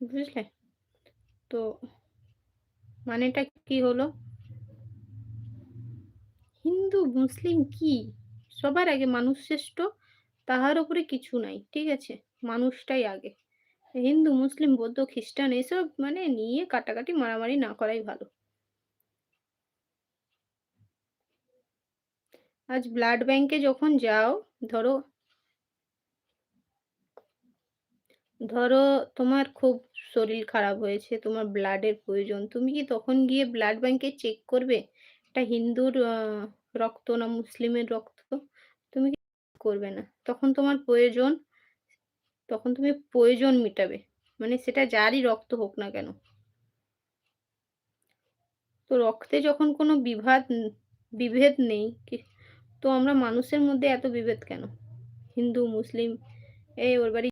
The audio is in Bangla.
বুঝলে? তো মানেটা কি হলো? হিন্দু, মুসলিম কি? সবার আগে মানুষ শ্রেষ্ঠ, তাহার উপরে কিছু নাই। ঠিক আছে? মানুষটাই আগে। হিন্দু, মুসলিম, বৌদ্ধ, খ্রিস্টান এসব মানে নিয়ে কাটাকাটি মারামারি না করাই ভালো। আজ ব্লাড ব্যাংকে যখন যাও, ধরো ধরো তোমার খুব শরীর খারাপ হয়েছে, তোমার ব্লাডের প্রয়োজন। তুমি কি তখন গিয়ে ব্লাড ব্যাংকে চেক করবে? এটা হিন্দুর রক্ত না মুসলিমের রক্ত? তুমি কি করবে না। তখন তোমার প্রয়োজন তখন তুমি প্রয়োজন মিটাবে। মানে সেটা যারই রক্ত হোক না কেন। তো রক্তে যখন কোনো বিভাদ বিভেদ নেই তো আমরা মানুষের মধ্যে এত বিভেদ কেন? হিন্দু, মুসলিম, এই ওর বাড়ি